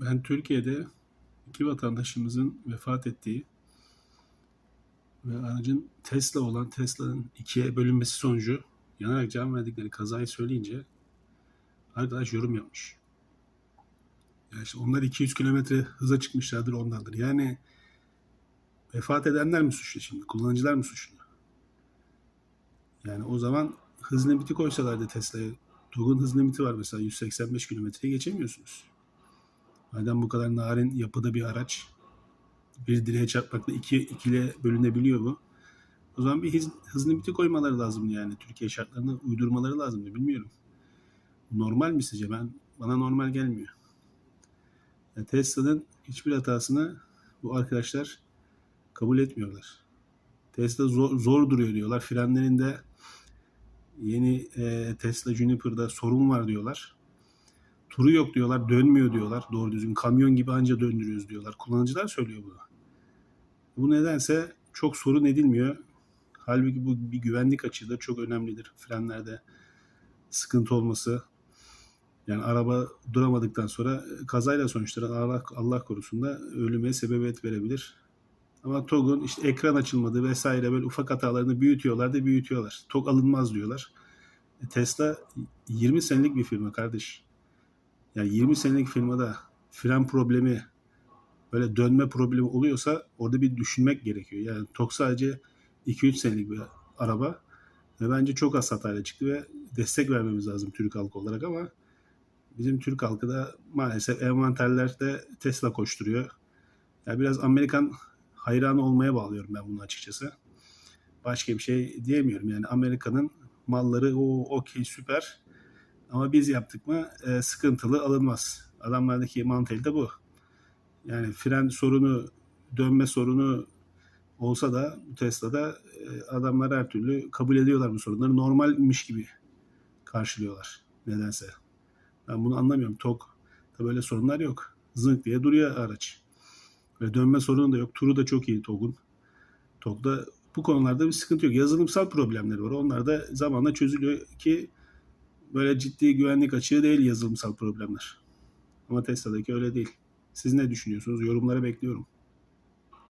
Ben Türkiye'de iki vatandaşımızın vefat ettiği ve aracın Tesla olan Tesla'nın ikiye bölünmesi sonucu yanarak can verdikleri kazayı söyleyince arkadaş yorum yapmış. Ya işte onlar 200 kilometre hıza çıkmışlardır ondandır. Yani vefat edenler mi suçlu şimdi? Kullanıcılar mı suçlu? Yani o zaman hız limiti koysalardı Tesla'ya. TOG'un hız limiti var mesela 185 kilometreye geçemiyorsunuz. Madem bu kadar narin yapıda bir araç bir direğe çarpmakla iki, ikile bölünebiliyor bu. O zaman bir hız, hız limiti koymaları lazım yani. Türkiye şartlarına uydurmaları lazım bilmiyorum. Normal mi sizce? Ben bana normal gelmiyor. Ya Tesla'nın hiçbir hatasını bu arkadaşlar kabul etmiyorlar. Tesla zor, zor duruyor diyorlar. Frenlerinde yeni e, Tesla Juniper'da sorun var diyorlar. Turu yok diyorlar, dönmüyor diyorlar. Doğru düzgün kamyon gibi anca döndürüyoruz diyorlar. Kullanıcılar söylüyor bunu. Bu nedense çok sorun edilmiyor. Halbuki bu bir güvenlik açığı da çok önemlidir. Frenlerde sıkıntı olması. Yani araba duramadıktan sonra kazayla sonuçlanan Allah, Allah korusun da ölüme sebebiyet verebilir. Ama TOG'un işte ekran açılmadı vesaire böyle ufak hatalarını büyütüyorlar da büyütüyorlar. TOG alınmaz diyorlar. E, Tesla 20 senelik bir firma kardeş. Yani 20 senelik firmada fren problemi böyle dönme problemi oluyorsa orada bir düşünmek gerekiyor. Yani TOG sadece 2-3 senelik bir araba ve bence çok az hatayla çıktı ve destek vermemiz lazım Türk halkı olarak ama bizim Türk halkı da maalesef envanterlerde Tesla koşturuyor. Yani biraz Amerikan hayranı olmaya bağlıyorum ben bunu açıkçası. Başka bir şey diyemiyorum. Yani Amerika'nın malları o okey süper ama biz yaptık mı e, sıkıntılı alınmaz. Adamlardaki mantel de bu. Yani fren sorunu, dönme sorunu olsa da bu Tesla'da e, adamlar her türlü kabul ediyorlar bu sorunları. Normalmiş gibi karşılıyorlar nedense. Ben bunu anlamıyorum. TOK da böyle sorunlar yok. Zınk diye duruyor araç. Ve dönme sorunu da yok. Turu da çok iyi TOG'un. TOG'da bu konularda bir sıkıntı yok. Yazılımsal problemleri var. Onlar da zamanla çözülüyor ki böyle ciddi güvenlik açığı değil yazılımsal problemler. Ama Tesla'daki öyle değil. Siz ne düşünüyorsunuz? Yorumlara bekliyorum.